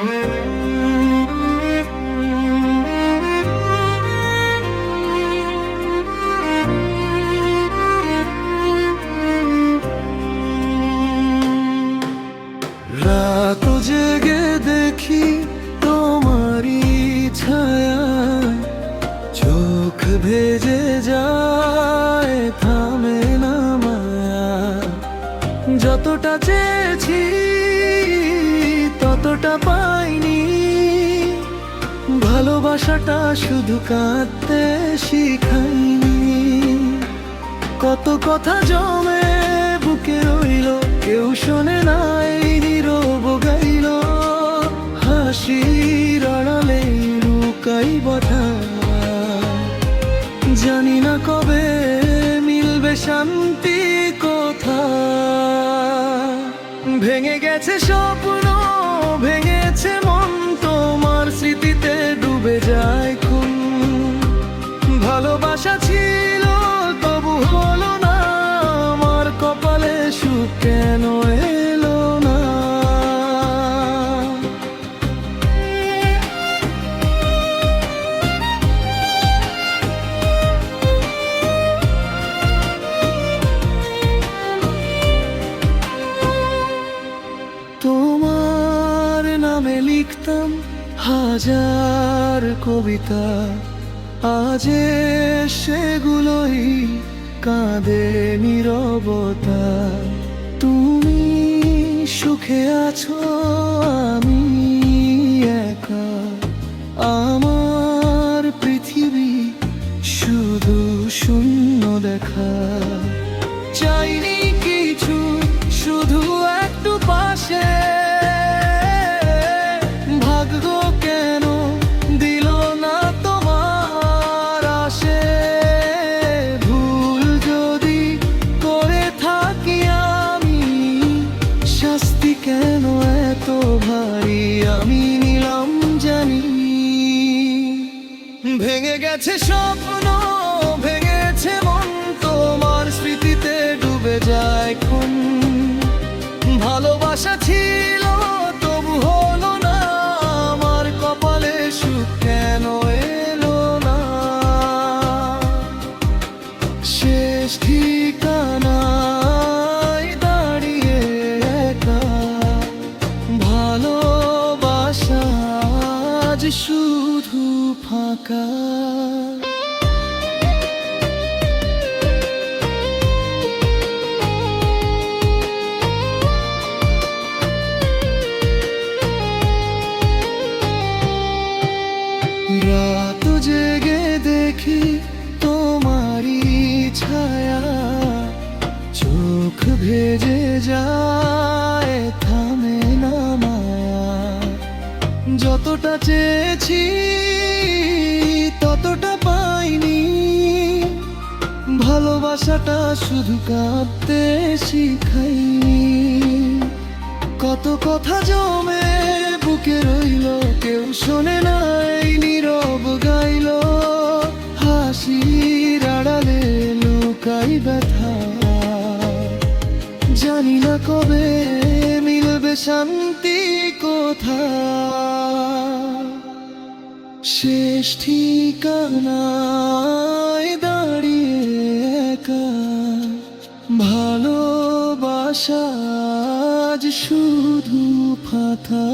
রাত জেগে দেখি তোমারই ছায়া। চোখ ভেজে যায় থামে না যতটা চেয়েছি ততটা পাইনি? ভালোবাসাটা শুধু কাঁদতে শিখাইনি। কত কথা জমে, বুকে রইল, কেউ শোনে নাই, নীরব গাইল। হাসির আড়ালে লুকাই বঠা। জানি না কবে মিলবে শান্তি কথা। ভেঙে গেছে স্বপ্ন হাজার কবিতা আজে সেগুলোই কাঁদে নিরবতা। তুমি সুখে আছো কেন এত ভারী? আমি নিলাম জানি। ভেঙে গেছে স্বপ্ন, ভেঙেছে মন, তোমার স্মৃতিতে ডুবে যায় খুন। ভালোবাসা ছিল শুধু ফাঁকা। রাত জেগে দেখি তোমারই ছায়া চোখ ভেজে যায়। যতটা চেয়েছি, ততটা পাইনি। ভালোবাসাটা শুধু কাঁদতে শিখাইনি। কত কথা জমে বুকে রইল, কেউ শোনে নাই, নীরব গাইল। হাসির আড়ালে লুকাই ব্যথা। জানি না কবে শান্তি কোথা শেষ ঠিকানায় দাঁড়িয়ে ভালোবাসা আজ শুধু ফাঁকা